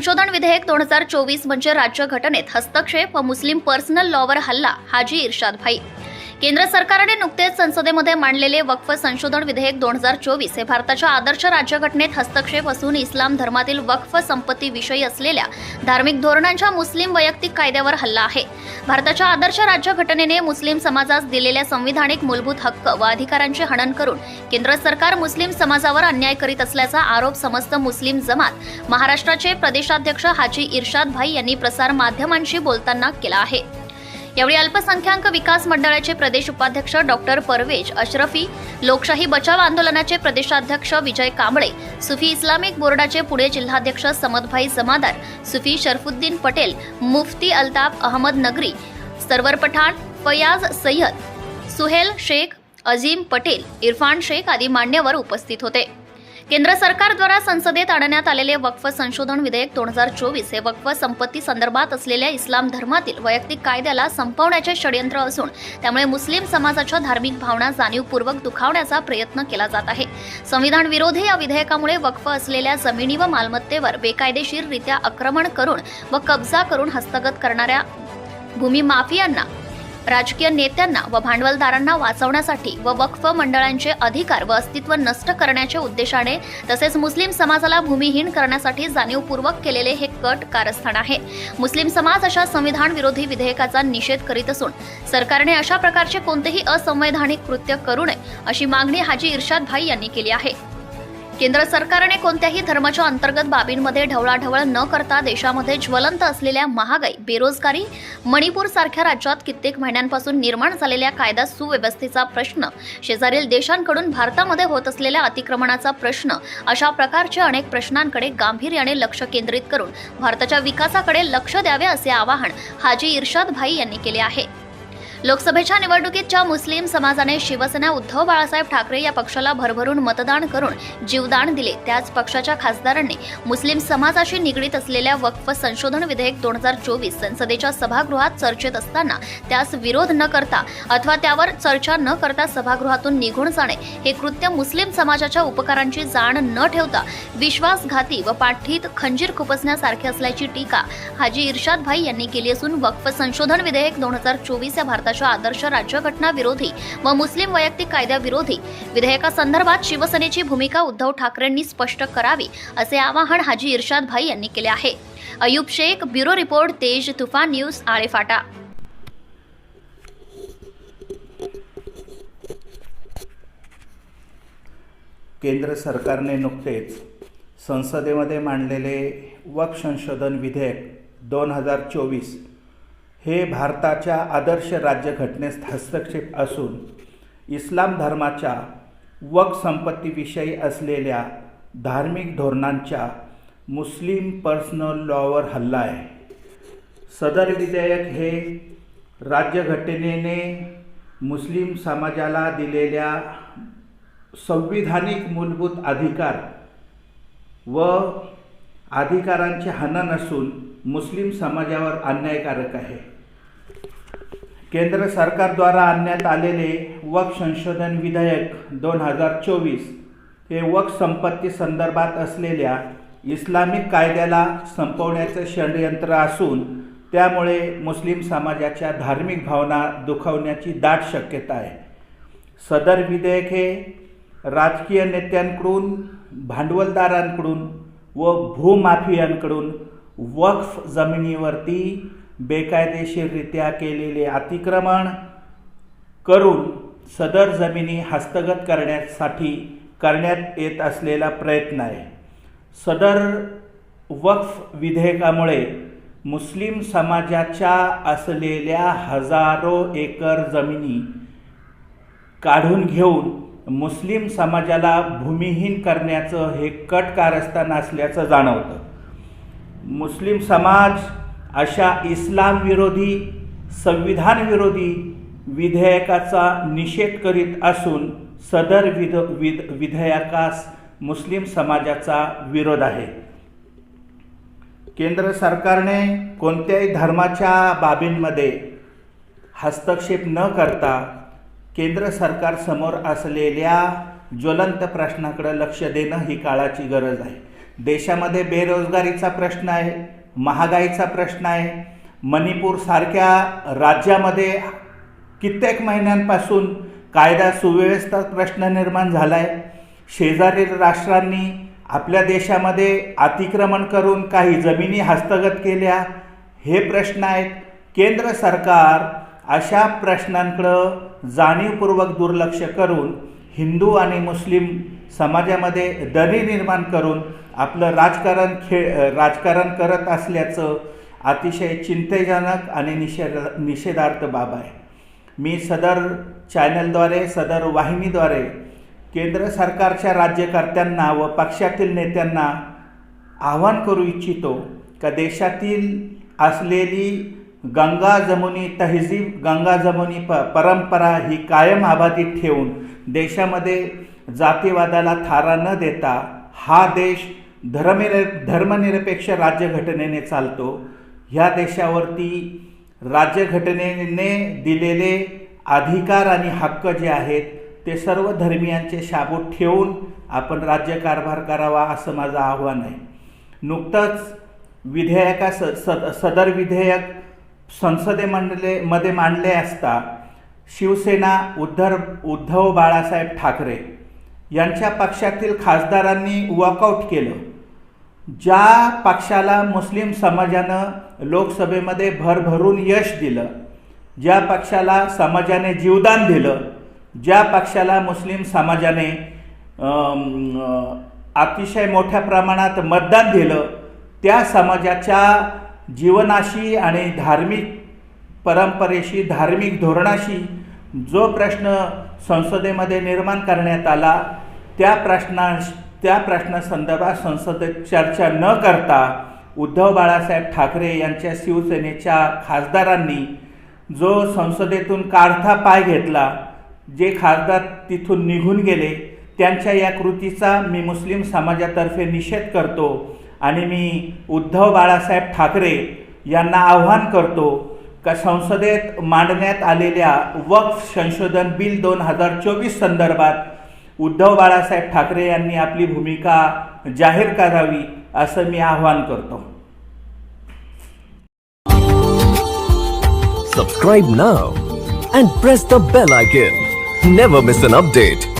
संशोधन विधेयक दोन हजार चोवीस म्हणजे राज्यघटनेत हस्तक्षेप व मुस्लिम पर्सनल लॉवर हल्ला हाजी इर्शाद भाई. केंद्र सरकारने नुकतेच संसदेमध्ये मांडलेले वक्फ संशोधन विधेयक दोन हजार चोवीस हे भारताच्या आदर्श राज्यघटनेत हस्तक्षेप असून इस्लाम धर्मातील वक्फ संपत्ती विषयी असलेल्या धार्मिक धोरणांच्या मुस्लिम वैयक्तिक कायद्यावर हल्ला आहे. भारताच्या आदर्श राज्यघटनेने मुस्लिम समाजास दिलेल्या संविधानिक मूलभूत हक्क व अधिकारांचे हनन करून केंद्र सरकार मुस्लिम समाजावर अन्याय करीत असल्याचा आरोप समस्त मुस्लिम जमात महाराष्ट्राचे प्रदेशाध्यक्ष हाजी इर्शाद भाई यांनी प्रसार माध्यमांशी बोलताना केला आहे. यावेळी अल्पसंख्याक विकास मंडळाचे प्रदेश उपाध्यक्ष डॉक्टर परवेज अशरफी लोकशाही बचाव आंदोलनाचे प्रदेशाध्यक्ष विजय कांबळे सुफी इस्लामिक बोर्डाचे पुणे जिल्हाध्यक्ष समदभाई जमादार सुफी शरफुद्दीन पटेल मुफ्ती अल्ताफ अहमद नगरी सरवर पठाण फयाज सय्यद सुहेल शेख अझीम पटेल इरफान शेख आदी मान्यवर उपस्थित होते. केंद्र सरकारद्वारा संसदेत आणण्यात आलेले वक्फ संशोधन विधेयक दोन हजार चोवीस हे वक्फ संपत्ती संदर्भात असलेल्या इस्लाम धर्मातील वैयक्तिक कायद्याला संपवण्याचे षडयंत्र असून त्यामुळे मुस्लिम समाजाच्या धार्मिक भावना जाणीवपूर्वक दुखावण्याचा प्रयत्न केला जात आहे. संविधान विरोधी या विधेयकामुळे वक्फ असलेल्या जमिनी व मालमत्तेवर बेकायदेशीररित्या आक्रमण करून व कब्जा करून हस्तगत करणाऱ्या भूमी माफियांना राजकीय नेत्यांना व भांडवलदारांना वाचवण्यासाठी व वक्फ मंडळांचे अधिकार व अस्तित्व नष्ट करण्याच्या उद्देशाने तसेच मुस्लिम समाजाला भूमिहीन करण्यासाठी जाणीवपूर्वक केलेले हे कट कारस्थान आहे. मुस्लिम समाज अशा संविधान विरोधी विधेयकाचा निषेध करीत असून सरकारने अशा प्रकारचे कोणतेही असंवैधानिक कृत्य करू नये अशी मागणी हाजी इर्शाद भाई यांनी केली आहे. केंद्र सरकारने कोणत्याही धर्माच्या अंतर्गत बाबींमध्ये ढवळाढवळ न करता देशामध्ये ज्वलंत असलेल्या महागाई बेरोजगारी मणिपूर सारख्या राज्यात कित्येक महिन्यांपासून निर्माण झालेल्या कायदा सुव्यवस्थेचा प्रश्न शेजारील देशांकडून भारतामध्ये होत असलेल्या अतिक्रमणाचा प्रश्न अशा प्रकारच्या अनेक प्रश्नांकडे गांभीर्याने लक्ष केंद्रित करून भारताच्या विकासाकडे लक्ष द्यावे असे आवाहन हाजी इर्शाद भाई यांनी केले आहे. लोकसभेच्या निवडणुकीतच्या मुस्लिम समाजाने शिवसेना उद्धव बाळासाहेब ठाकरे या पक्षाला भरभरून मतदान करून जीवदान दिले. त्याच पक्षाच्या खासदारांनी मुस्लिम समाजाशी निगडीत असलेल्या वक्फ संशोधन विधेयक दोन हजार चोवीस संसदेच्या सभागृहात चर्चेत असताना त्यास विरोध न करता अथवा त्यावर चर्चा न करता सभागृहातून निघून जाणे हे कृत्य मुस्लिम समाजाच्या उपकारांची जाण न ठेवता विश्वासघाती व पाठीत खंजीर खुपसण्यासारखे असल्याची टीका हाजी इर्शाद भाई यांनी केली असून वक्फ संशोधन विधेयक दोन हजार चोवीस या भारताच्या आदर्श राज्यघटना विरोधी व मुस्लिम वैयक्तिक कायद्याविरोधी विधेयकासंदर्भात शिवसेनेची भूमिका उद्धव ठाकरेंनी स्पष्ट करावी असे आवाहन हाजी इर्शाद भाई यांनी केले आहे. अयूब शेख ब्युरो रिपोर्ट तेज तुफान न्यूज आळेफाटा. केंद्र सरकारने नुकतेच संसदेमध्ये मांडलेले वक संशोधन विधेयक दोन हजार चोवीस हे भारताच्या आदर्श राज्यघटनेस हस्तक्षेप असून इस्लाम धर्माच्या वक संपत्तीविषयी असलेल्या धार्मिक धोरणांच्या मुस्लिम पर्सनल लॉवर हल्ला आहे. सदर विधेयक हे राज्यघटनेने मुस्लिम समाजाला दिलेल्या संविधानिक मूलभूत अधिकार व अधिकारांचे हनन असून मुस्लिम समाजावर अन्यायकारक आहे. केंद्र सरकारद्वारा आणण्यात आलेले वक संशोधन विधेयक दोन हजार चोवीस हे वक संपत्ती संदर्भात असलेल्या इस्लामिक कायद्याला संपवण्याचं षडयंत्र असून त्यामुळे मुस्लिम समाजाच्या धार्मिक भावना दुखावण्याची दाट शक्यता आहे. सदर विधेयक हे राजकीय नेत्यांकडून भांडवलदारांकडून व भूमाफियांकडून वक्फ जमिनीवरती बेकायदेशीररित्या केलेले अतिक्रमण करून सदर जमिनी हस्तगत करण्यासाठी करण्यात येत असलेला प्रयत्न आहे. सदर वक्फ विधेयकामुळे मुस्लिम समाजाच्या असलेल्या हजारो एकर जमिनी काढून घेऊन मुस्लिम समाजाला भूमिहीन करण्याचं हे कट कारस्थान असल्याचं जाणवतं. मुस्लिम समाज अशा इस्लाम विरोधी संविधान विरोधी विधेयकाचा निषेध करीत असून सदर विध विध विधेयकास मुस्लिम समाजाचा विरोध आहे. केंद्र सरकारने कोणत्याही धर्माच्या बाबींमध्ये हस्तक्षेप न करता केंद्र सरकारसमोर असलेल्या ज्वलंत प्रश्नाकडे लक्ष देणं ही काळाची गरज आहे. देशामध्ये बेरोजगारीचा प्रश्न आहे महागाईचा प्रश्न आहे. मणिपूरसारख्या राज्यामध्ये कित्येक महिन्यांपासून कायदा सुव्यवस्था प्रश्न निर्माण झाला आहे शेजारील राष्ट्रांनी आपल्या देशामध्ये अतिक्रमण करून काही जमिनी हस्तगत केल्या. हे प्रश्न आहेत केंद्र सरकार अशा प्रश्नांकडं जाणीवपूर्वक दुर्लक्ष करून हिंदू आणि मुस्लिम समाजामध्ये दरी निर्माण करून आपलं राजकारण खेळ राजकारण करत असल्याचं अतिशय चिंतेजनक आणि निषेध निषेधार्थ बाब आहे. मी सदर चॅनलद्वारे सदर वाहिनीद्वारे केंद्र सरकारच्या राज्यकर्त्यांना व पक्षातील नेत्यांना आवाहन करू इच्छितो का देशातील असलेली गंगा जमुनी तहजीब गंगा जमुनी प परंपरा ही कायम अबाधित ठेवून देशामध्ये जातीवादाला थारा न देता हा देश धर्मनिर धर्मनिरपेक्ष राज्यघटनेने चालतो. ह्या देशावरती राज्यघटनेने दिलेले अधिकार आणि हक्क जे आहेत ते सर्व धर्मियांचे शाबूत ठेवून आपण राज्यकारभार करावा असं माझं आव्हान आहे. नुकतंच विधेयका स सद सदर विधेयक संसदेमंडले मध्ये मांडले असता शिवसेना उद्धर उद्धव बाळासाहेब ठाकरे यांच्या पक्षातील खासदारांनी वॉकआउट केलं. ज्या पक्षाला मुस्लिम समाजानं लोकसभेमध्ये भरभरून यश दिलं ज्या पक्षाला समाजाने जीवदान दिलं ज्या पक्षाला मुस्लिम समाजाने अतिशय मोठ्या प्रमाणात मतदान दिलं त्या समाजाच्या जीवनाशी आणि धार्मिक परंपरेशी धार्मिक धोरणाशी जो प्रश्न संसदेमध्ये निर्माण करण्यात आला त्या प्रश्ना त्या प्रश्नासंदर्भात संसदेत चर्चा न करता उद्धव बाळासाहेब ठाकरे यांच्या शिवसेनेच्या खासदारांनी जो संसदेतून काढता पाय घेतला जे खासदार तिथून निघून गेले त्यांच्या या कृतीचा मी मुस्लिम समाजातर्फे निषेध करतो. आणि मी उद्धव बाळासाहेब ठाकरे यांना आव्हान करतो का संसदेत मांडण्यात आलेल्या वक्फ संशोधन बिल दोन हजार चोवीस संदर्भात उद्धव बाळासाहेब ठाकरे यांनी आपली भूमिका जाहीर करावी असं मी आव्हान करतो. Subscribe now and press the bell icon never miss an update